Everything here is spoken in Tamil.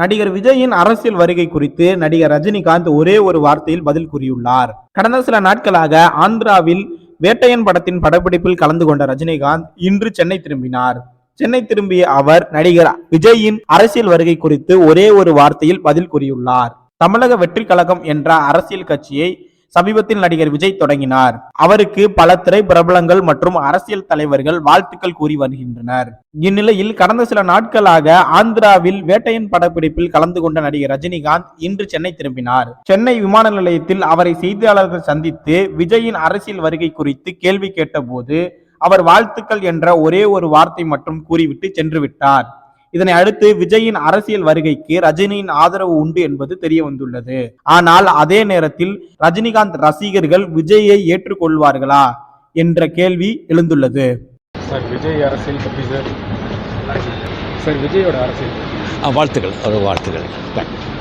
நடிகர் விஜயின் அரசியல் வருகை குறித்து நடிகர் ரஜினிகாந்த் ஒரே ஒரு வார்த்தையில் பதில் கூறியுள்ளார். கடந்த சில நாட்களாக ஆந்திராவில் வேட்டையன் படத்தின் படப்பிடிப்பில் கலந்து கொண்ட ரஜினிகாந்த் இன்று சென்னை திரும்பினார். சென்னை திரும்பிய அவர் நடிகர் விஜயின் அரசியல் வருகை குறித்து ஒரே ஒரு வார்த்தையில் பதில் கூறியுள்ளார். தமிழக வெற்றி கழகம் என்ற அரசியல் கட்சியை சமீபத்தில் நடிகர் விஜய் தொடங்கினார். அவருக்கு பல திரைப்பிரபலங்கள் மற்றும் அரசியல் தலைவர்கள் வாழ்த்துக்கள் கூறி வருகின்றனர். இந்நிலையில் கடந்த சில நாட்களாக ஆந்திராவில் வேட்டையன் படப்பிடிப்பில் கலந்து கொண்ட நடிகர் ரஜினிகாந்த் இன்று சென்னை திரும்பினார். சென்னை விமான நிலையத்தில் அவரை செய்தியாளர்கள் சந்தித்து விஜயின் அரசியல் வருகை குறித்து கேள்வி கேட்டபோது அவர் வாழ்த்துக்கள் என்ற ஒரே ஒரு வார்த்தை மட்டும் கூறிவிட்டு சென்று விட்டார் இதனை அடுத்து விஜயின் அரசியல் வருகைக்கு ரஜினியின் ஆதரவு உண்டு என்பது தெரிய வந்துள்ளது. ஆனால் அதே நேரத்தில் ரஜினிகாந்த் ரசிகர்கள் விஜயை ஏற்றுக்கொள்வார்களா என்ற கேள்வி எழுந்துள்ளது. சார் விஜய் அரசியல் பற்றி சார். சார் விஜயோட அரசியல் ஆ, வாழ்த்துக்கள். ஒரு வாழ்த்துக்கள். தேங்க்யூ